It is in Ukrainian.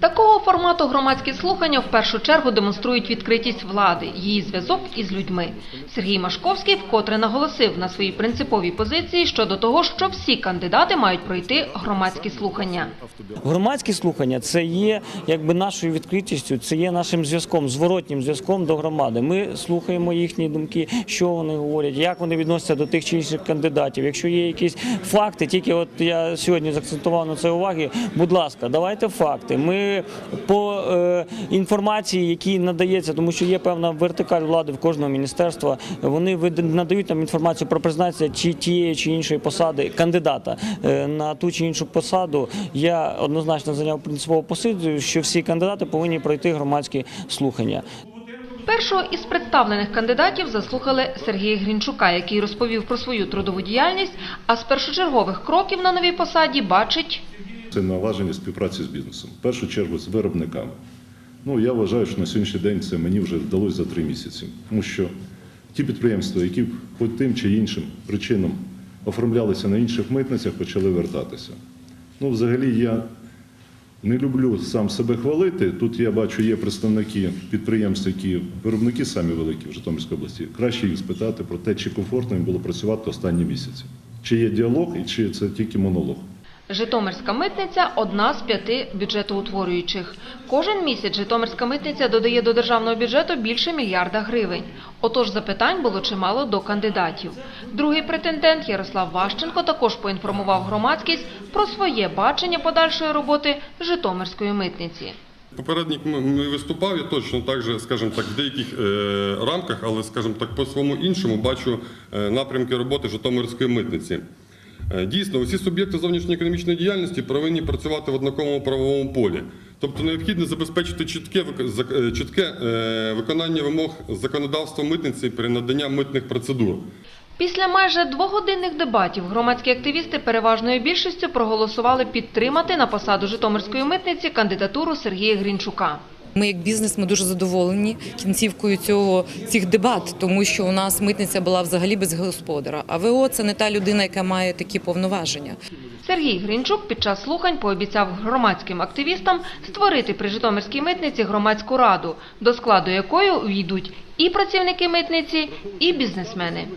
Такого формату громадські слухання в першу чергу демонструють відкритість влади, її зв'язок із людьми. Сергій Машковський вкотре наголосив на своїй принциповій позиції щодо того, що всі кандидати мають пройти громадські слухання. Громадські слухання це є якби нашою відкритістю, це є нашим зв'язком, зворотнім зв'язком до громади. Ми слухаємо їхні думки, що вони говорять, як вони відносяться до тих чи інших кандидатів. Якщо є якісь факти, тільки от я сьогодні заакцентував на це уваги. Будь ласка, давайте факти. Ми по е, інформації, які надається, тому що є певна вертикаль влади в кожного міністерства. Вони надають нам інформацію про призначення чи тієї чи іншої посади кандидата е, на ту чи іншу посаду. Я однозначно зайняв принципову позицію, що всі кандидати повинні пройти громадські слухання. Першого із представлених кандидатів заслухали Сергія Грінчука, який розповів про свою трудову діяльність, а з першочергових кроків на новій посаді бачить Це налагодження співпраці з бізнесом. В першу чергу з виробниками. Ну, я вважаю, що на сьогоднішній день це мені вже вдалося за три місяці. Тому що ті підприємства, які по тим чи іншим причинам оформлялися на інших митницях, почали вертатися. Ну, взагалі, я не люблю сам себе хвалити. Тут я бачу, є представники підприємств, які виробники самі великі в Житомирській області. Краще їх спитати про те, чи комфортно їм було працювати останні місяці. Чи є діалог, і чи це тільки монолог. Житомирська митниця – одна з п'яти бюджетоутворюючих. Кожен місяць Житомирська митниця додає до державного бюджету більше мільярда гривень. Отож запитань було чимало до кандидатів. Другий претендент Ярослав Ващенко також поінформував громадськість про своє бачення подальшої роботи Житомирської митниці. Попередник м- м- виступав, я точно так же, скажімо так, в деяких е, рамках, але, скажімо так, по своєму іншому бачу е, напрямки роботи Житомирської митниці. Е, Дійсно, усі суб'єкти зовнішньоекономічної діяльності повинні працювати в однаковому правовому полі. Тобто необхідно забезпечити чітке, е, чітке е, виконання вимог законодавства митниці при наданні митних процедур. Після майже двогодинних дебатів громадські активісти переважною більшістю проголосували підтримати на посаду Житомирської митниці кандидатуру Сергія Грінчука. Ми, як бізнес, ми дуже задоволені кінцівкою цього цих дебат, тому що у нас митниця була взагалі без господара. А ВО це не та людина, яка має такі повноваження. Сергій Грінчук під час слухань пообіцяв громадським активістам створити при Житомирській митниці громадську раду, до складу якої увійдуть і працівники митниці, і бізнесмени.